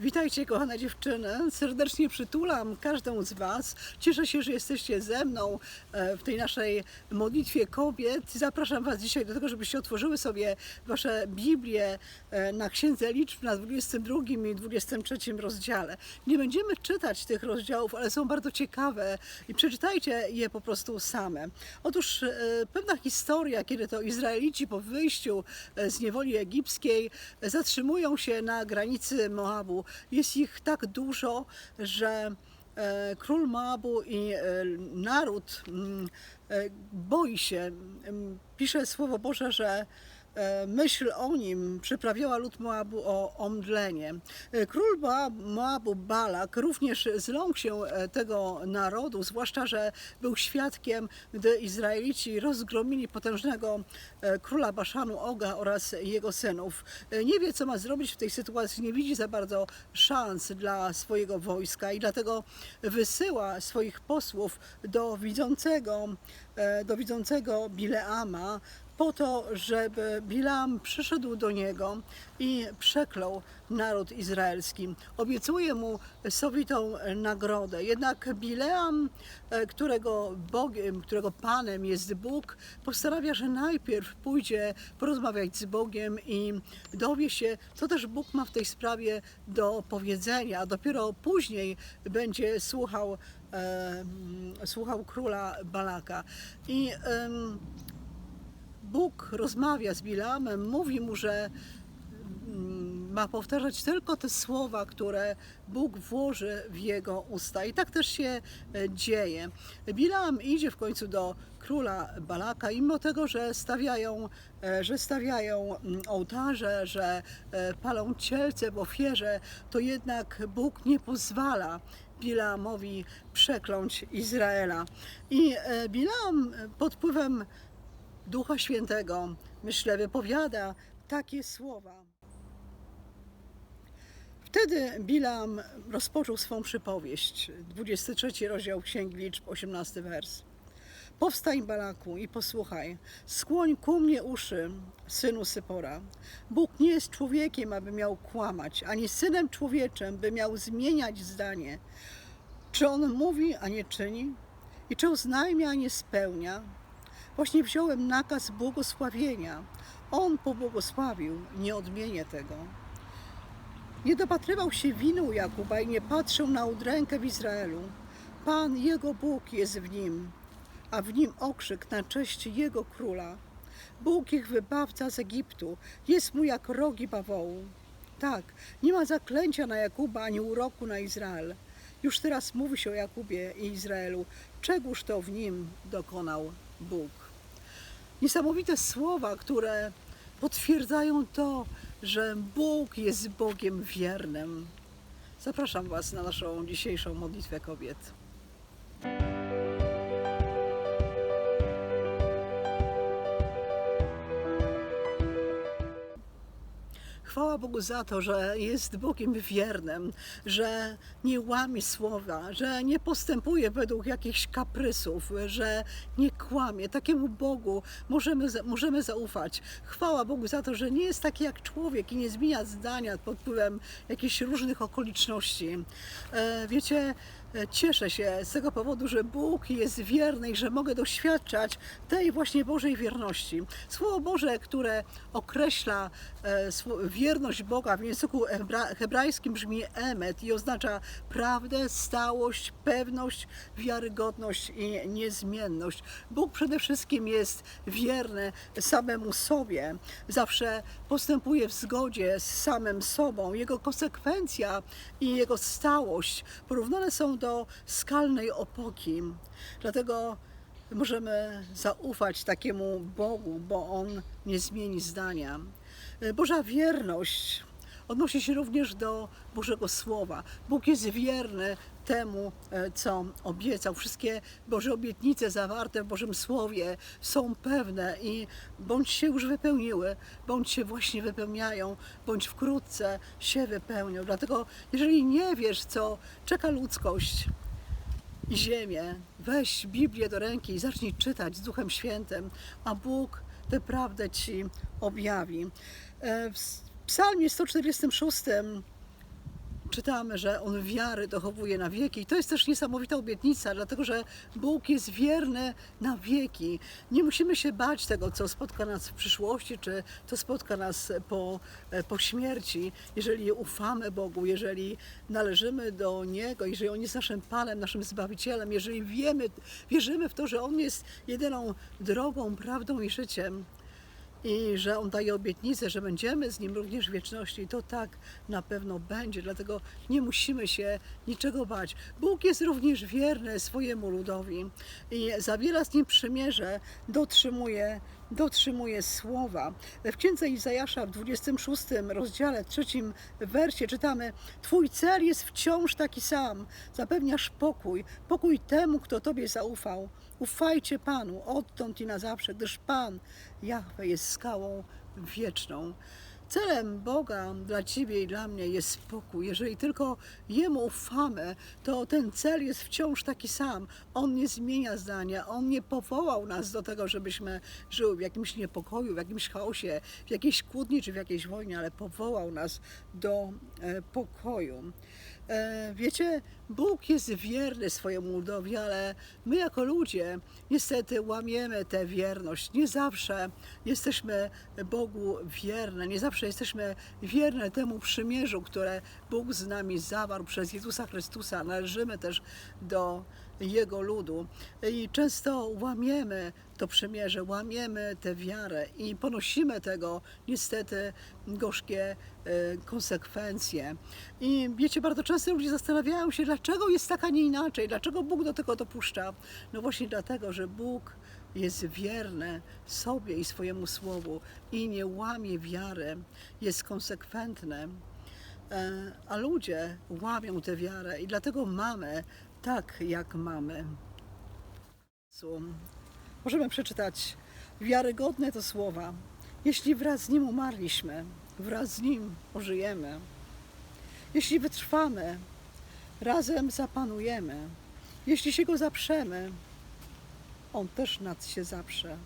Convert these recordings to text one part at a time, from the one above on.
Witajcie, kochane dziewczyny. Serdecznie przytulam każdą z Was. Cieszę się, że jesteście ze mną e, w tej naszej modlitwie kobiet. Zapraszam Was dzisiaj do tego, żebyście otworzyły sobie Wasze Biblię e, na Księdze Liczb na 22 i 23 rozdziale. Nie będziemy czytać tych rozdziałów, ale są bardzo ciekawe i przeczytajcie je po prostu same. Otóż e, pewna historia, kiedy to Izraelici po wyjściu z niewoli egipskiej zatrzymują się na granicy Moabu. Jest ich tak dużo, że e, król Moabu i e, naród mm, e, boi się. Mm, Pisze Słowo Boże, że myśl o nim przyprawiała lud Moabu o omdlenie. E, Król Moab- Moabu Balak również zląkł się e, tego narodu, zwłaszcza, że był świadkiem, gdy Izraelici rozgromili potężnego e, króla Baszanu Oga oraz jego synów. E, Nie wie, co ma zrobić w tej sytuacji, nie widzi za bardzo szans dla swojego wojska i dlatego wysyła swoich posłów do widzącego, e, do widzącego Bileama, po to, żeby Bilam przyszedł do niego i przeklął naród izraelski. Obiecuje mu sowitą nagrodę. Jednak Bileam, e, którego Bogiem, którego Panem jest Bóg, postanawia, że najpierw pójdzie porozmawiać z Bogiem i dowie się, co też Bóg ma w tej sprawie do powiedzenia. Dopiero później będzie słuchał, e, słuchał króla Balaka. I em, Bóg rozmawia z Bilamem, mówi mu, że mm, ma powtarzać tylko te słowa, które Bóg włoży w jego usta. I tak też się e, dzieje. Bilam idzie w końcu do króla Balaka, mimo tego, że stawiają, e, że stawiają mm, ołtarze, że e, palą cielce w ofierze, to jednak Bóg nie pozwala Bilamowi przekląć Izraela. I Bilam pod wpływem Ducha Świętego, myślę, wypowiada takie słowa. Wtedy Bilam rozpoczął swą przypowieść, 23 rozdział Księgi Liczb, 18 wers. Powstań, Balaku, i posłuchaj. Skłoń ku mnie uszy, synu Sypora. Bóg nie jest człowiekiem, aby miał kłamać, ani synem człowieczym, by miał zmieniać zdanie. Czy on mówi, a nie czyni? I czy oznajmia, a nie spełnia? Właśnie wziąłem nakaz błogosławienia. On pobłogosławił, nie odmienię tego. Nie dopatrywał się winy u Jakuba i nie patrzył na udrękę w Izraelu. Pan, jego Bóg jest w nim, a w nim okrzyk na cześć jego króla. Bóg ich wybawca z Egiptu, jest mu jak rogi bawołu. Tak, nie ma zaklęcia na Jakuba ani uroku na Izrael. Już teraz mówi się o Jakubie i Izraelu, czegóż to w nim dokonał Bóg. Niesamowite słowa, które potwierdzają to, że Bóg jest Bogiem wiernym. Zapraszam Was na naszą dzisiejszą modlitwę kobiet. Chwała Bogu za to, że jest Bogiem wiernym, że nie łamie słowa, że nie postępuje według jakichś kaprysów, że nie kłamie. Takiemu Bogu możemy, możemy zaufać. Chwała Bogu za to, że nie jest taki jak człowiek i nie zmienia zdania pod wpływem jakichś różnych okoliczności. E, Wiecie, cieszę się z tego powodu, że Bóg jest wierny i że mogę doświadczać tej właśnie Bożej wierności. Słowo Boże, które określa e, wierność Boga w języku hebra- hebrajskim brzmi emet i oznacza prawdę, stałość, pewność, wiarygodność i niezmienność. Bóg przede wszystkim jest wierny samemu sobie, zawsze postępuje w zgodzie z samym sobą. Jego konsekwencja i jego stałość porównane są do skalnej opoki. Dlatego możemy zaufać takiemu Bogu, bo On nie zmieni zdania. Boża wierność odnosi się również do Bożego Słowa. Bóg jest wierny temu, e, co obiecał. Wszystkie Boże obietnice zawarte w Bożym Słowie są pewne i bądź się już wypełniły, bądź się właśnie wypełniają, bądź wkrótce się wypełnią. Dlatego, jeżeli nie wiesz, co czeka ludzkość, i ziemię, weź Biblię do ręki i zacznij czytać z Duchem Świętym, a Bóg tę prawdę Ci objawi. E, W Psalmie 146 czytamy, że On wiary dochowuje na wieki. I to jest też niesamowita obietnica, dlatego że Bóg jest wierny na wieki. Nie musimy się bać tego, co spotka nas w przyszłości, czy co spotka nas po, e, po śmierci. Jeżeli ufamy Bogu, jeżeli należymy do Niego, jeżeli On jest naszym Panem, naszym Zbawicielem, jeżeli wiemy, wierzymy w to, że On jest jedyną drogą, prawdą i życiem, i że On daje obietnicę, że będziemy z Nim również w wieczności, to tak na pewno będzie. Dlatego nie musimy się niczego bać. Bóg jest również wierny swojemu ludowi i zawiera z Nim przymierze, dotrzymuje, dotrzymuje słowa. W księdze Izajasza w 26 rozdziale, trzecim wersie czytamy Twój cel jest wciąż taki sam. Zapewniasz pokój, pokój temu, kto Tobie zaufał. Ufajcie Panu odtąd i na zawsze, gdyż Pan, Jahwe, jest skałą wieczną. Celem Boga dla Ciebie i dla mnie jest spokój. Jeżeli tylko Jemu ufamy, to ten cel jest wciąż taki sam. On nie zmienia zdania, On nie powołał nas do tego, żebyśmy żyły w jakimś niepokoju, w jakimś chaosie, w jakiejś kłótni czy w jakiejś wojnie, ale powołał nas do e, pokoju. E, Wiecie, Bóg jest wierny swojemu ludowi, ale my jako ludzie niestety łamiemy tę wierność. Nie zawsze jesteśmy Bogu wierne, nie zawsze jesteśmy wierne temu przymierzu, które Bóg z nami zawarł przez Jezusa Chrystusa. Należymy też do Jego ludu i często łamiemy to przymierze, łamiemy tę wiarę i ponosimy tego niestety gorzkie e, konsekwencje. I wiecie, bardzo często ludzie zastanawiają się, dlaczego jest tak, a nie inaczej, dlaczego Bóg do tego dopuszcza. No właśnie dlatego, że Bóg jest wierny sobie i swojemu słowu i nie łamie wiary, jest konsekwentny. E, A ludzie łamią tę wiarę i dlatego mamy tak, jak mamy. Możemy przeczytać wiarygodne to słowa. Jeśli wraz z Nim umarliśmy, wraz z Nim ożyjemy. Jeśli wytrwamy, razem zapanujemy. Jeśli się Go zaprzemy, On też nad się zaprze.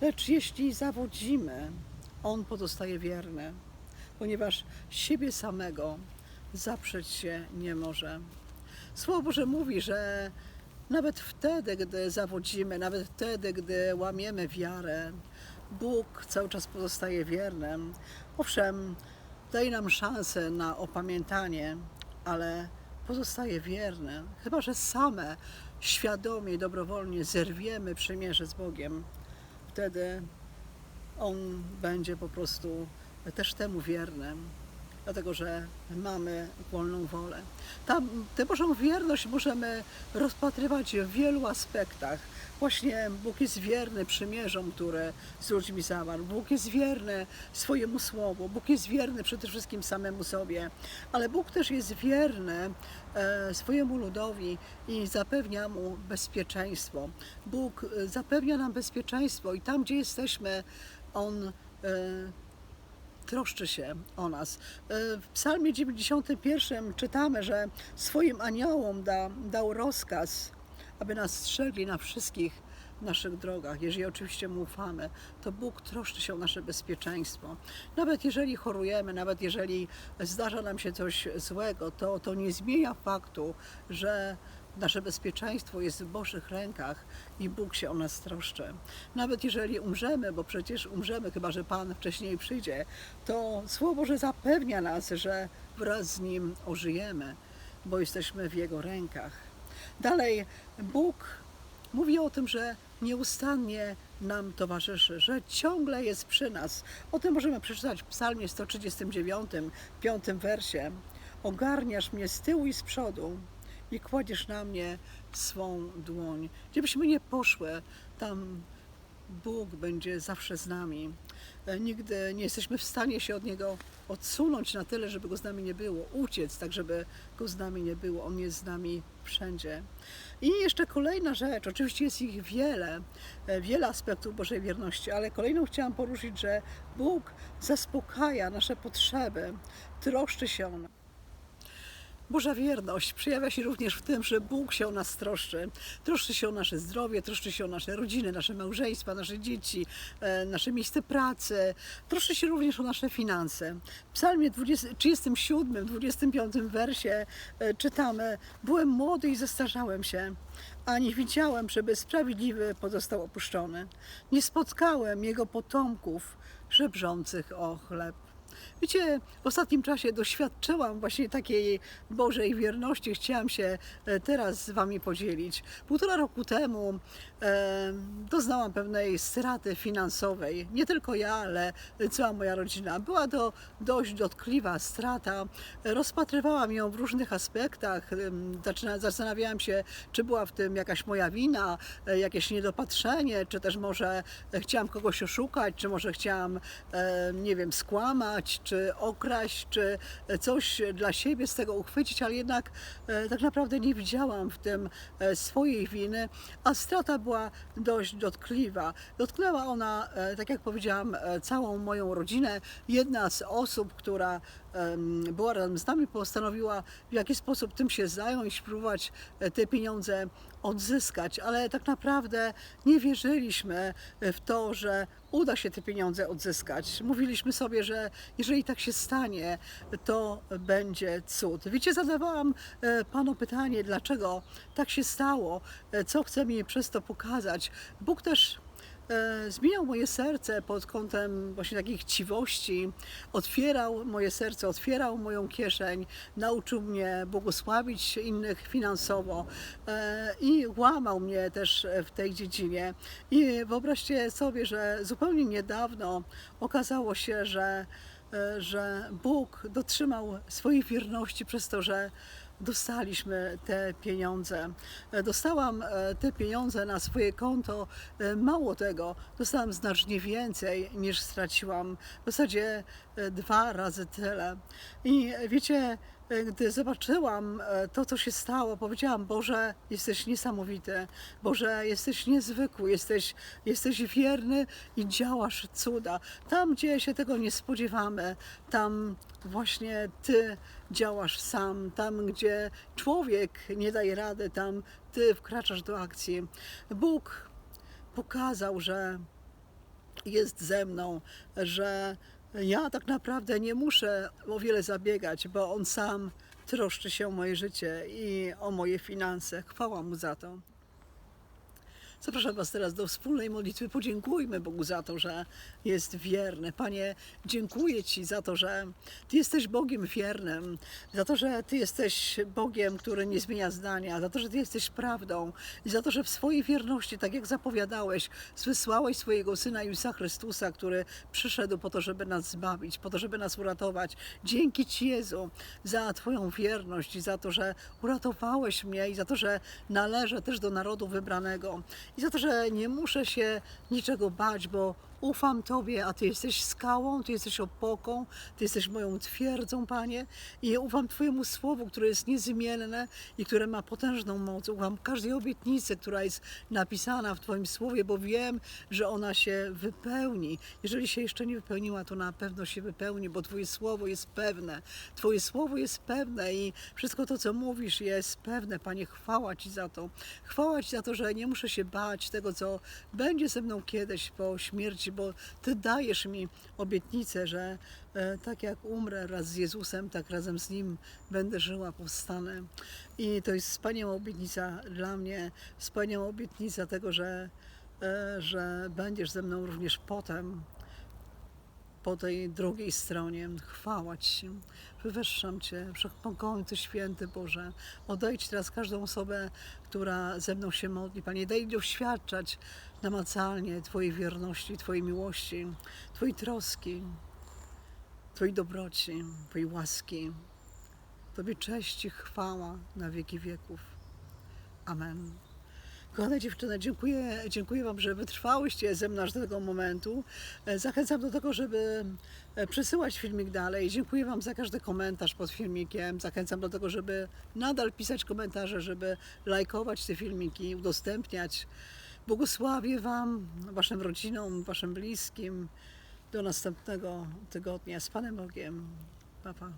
Lecz jeśli zawodzimy, On pozostaje wierny, ponieważ siebie samego zaprzeć się nie może. Słowo Boże mówi, że nawet wtedy, gdy zawodzimy, nawet wtedy, gdy łamiemy wiarę, Bóg cały czas pozostaje wiernym. Owszem, daje nam szansę na opamiętanie, ale pozostaje wierny. Chyba, że same świadomie i dobrowolnie zerwiemy przymierze z Bogiem, wtedy On będzie po prostu też temu wiernym dlatego że mamy wolną wolę. Tam, tę Bożą wierność możemy rozpatrywać w wielu aspektach. Właśnie Bóg jest wierny przymierzom, które z ludźmi zawarł. Bóg jest wierny swojemu słowu. Bóg jest wierny przede wszystkim samemu sobie. Ale Bóg też jest wierny e, swojemu ludowi i zapewnia mu bezpieczeństwo. Bóg e, zapewnia nam bezpieczeństwo i tam, gdzie jesteśmy, On e, troszczy się o nas. E, W Psalmie 91 czytamy, że swoim aniołom da, dał rozkaz, aby nas strzegli na wszystkich naszych drogach. Jeżeli oczywiście mu ufamy, to Bóg troszczy się o nasze bezpieczeństwo. Nawet jeżeli chorujemy, nawet jeżeli zdarza nam się coś złego, to, to nie zmienia faktu, że nasze bezpieczeństwo jest w Bożych rękach i Bóg się o nas troszczy. Nawet jeżeli umrzemy, bo przecież umrzemy, chyba że Pan wcześniej przyjdzie, to Słowo Boże zapewnia nas, że wraz z Nim ożyjemy, bo jesteśmy w Jego rękach. Dalej, Bóg mówi o tym, że nieustannie nam towarzyszy, że ciągle jest przy nas. O tym możemy przeczytać w Psalmie 139, piątym wersie. Ogarniasz mnie z tyłu i z przodu i kładziesz na mnie swą dłoń. Gdziebyśmy nie poszły, tam Bóg będzie zawsze z nami. E, Nigdy nie jesteśmy w stanie się od Niego odsunąć na tyle, żeby Go z nami nie było, uciec, tak żeby Go z nami nie było. On jest z nami wszędzie. I jeszcze kolejna rzecz, oczywiście jest ich wiele, e, wiele aspektów Bożej wierności, ale kolejną chciałam poruszyć, że Bóg zaspokaja nasze potrzeby, troszczy się o nas. Boża wierność przejawia się również w tym, że Bóg się o nas troszczy. Troszczy się o nasze zdrowie, troszczy się o nasze rodziny, nasze małżeństwa, nasze dzieci, e, nasze miejsce pracy. Troszczy się również o nasze finanse. W psalmie 20, 37, 25 wersie e, czytamy Byłem młody i zestarzałem się, a nie widziałem, żeby sprawiedliwy pozostał opuszczony. Nie spotkałem jego potomków żebrzących o chleb. Wiecie, w ostatnim czasie doświadczyłam właśnie takiej Bożej wierności. Chciałam się e, teraz z Wami podzielić. Półtora roku temu e, doznałam pewnej straty finansowej. Nie tylko ja, ale cała moja rodzina. Była to dość dotkliwa strata. Rozpatrywałam ją w różnych aspektach. Zastanawiałam się, czy była w tym jakaś moja wina, e, jakieś niedopatrzenie, czy też może e, chciałam kogoś oszukać, czy może chciałam, e, nie wiem, skłamać, czy okraść, czy coś dla siebie z tego uchwycić, ale jednak e, tak naprawdę nie widziałam w tym e, swojej winy, a strata była dość dotkliwa. Dotknęła ona, e, tak jak powiedziałam, e, całą moją rodzinę. Jedna z osób, która była razem z nami, postanowiła w jaki sposób tym się zająć, spróbować e, te pieniądze odzyskać, ale tak naprawdę nie wierzyliśmy w to, że uda się te pieniądze odzyskać. Mówiliśmy sobie, że jeżeli tak się stanie, to będzie cud. Wiecie, zadawałam e, Panu pytanie, dlaczego tak się stało, e, co chce mi przez to pokazać. Bóg też e, zmieniał moje serce pod kątem właśnie takich chciwości, otwierał moje serce, otwierał moją kieszeń, nauczył mnie błogosławić innych finansowo e, i łamał mnie też w tej dziedzinie. I wyobraźcie sobie, że zupełnie niedawno okazało się, że, e, że Bóg dotrzymał swojej wierności przez to, że dostaliśmy te pieniądze. E, Dostałam e, te pieniądze na swoje konto. E, Mało tego, dostałam znacznie więcej niż straciłam. W zasadzie dwa razy tyle. I wiecie, gdy zobaczyłam e, to, co się stało, powiedziałam: Boże, jesteś niesamowity, Boże, jesteś niezwykły, jesteś, jesteś wierny i działasz cuda. Tam, gdzie się tego nie spodziewamy, tam właśnie Ty działasz sam. Tam, gdzie człowiek nie daje rady, tam Ty wkraczasz do akcji. Bóg pokazał, że jest ze mną, że ja tak naprawdę nie muszę o wiele zabiegać, bo On sam troszczy się o moje życie i o moje finanse. Chwała Mu za to. Zapraszam Was teraz do wspólnej modlitwy. Podziękujmy Bogu za to, że jest wierny. Panie, dziękuję Ci za to, że Ty jesteś Bogiem wiernym, za to, że Ty jesteś Bogiem, który nie zmienia zdania, za to, że Ty jesteś prawdą i za to, że w swojej wierności, tak jak zapowiadałeś, wysłałeś swojego Syna Jezusa Chrystusa, który przyszedł po to, żeby nas zbawić, po to, żeby nas uratować. Dzięki Ci, Jezu, za Twoją wierność i za to, że uratowałeś mnie i za to, że należę też do narodu wybranego i za to, że nie muszę się niczego bać, bo ufam Tobie, a Ty jesteś skałą, Ty jesteś opoką, Ty jesteś moją twierdzą, Panie. I ufam Twojemu słowu, które jest niezmienne i które ma potężną moc. Ufam każdej obietnicy, która jest napisana w Twoim słowie, bo wiem, że ona się wypełni. Jeżeli się jeszcze nie wypełniła, to na pewno się wypełni, bo Twoje słowo jest pewne. Twoje słowo jest pewne i wszystko to, co mówisz, jest pewne. Panie, chwała Ci za to. Chwała Ci za to, że nie muszę się bać tego, co będzie ze mną kiedyś po śmierci, bo Ty dajesz mi obietnicę, że e, tak jak umrę raz z Jezusem, tak razem z Nim będę żyła, powstanę. I to jest wspaniała obietnica dla mnie, wspaniała obietnica tego, że, e, że będziesz ze mną również potem, po tej drugiej stronie. Chwała Ci, wywyższam Cię, Wszechmogący Święty Boże. Odejdź teraz każdą osobę, która ze mną się modli. Panie, daj doświadczać namacalnie Twojej wierności, Twojej miłości, Twojej troski, Twojej dobroci, Twojej łaski. Tobie cześć i chwała na wieki wieków. Amen. Kochane dziewczyny, dziękuję, dziękuję Wam, że wytrwałyście ze mną aż do tego momentu. E, Zachęcam do tego, żeby e, przesyłać filmik dalej. Dziękuję Wam za każdy komentarz pod filmikiem. Zachęcam do tego, żeby nadal pisać komentarze, żeby lajkować te filmiki, udostępniać. Błogosławię Wam, Waszym rodzinom, Waszym bliskim. Do następnego tygodnia. Z Panem Bogiem. Pa, pa.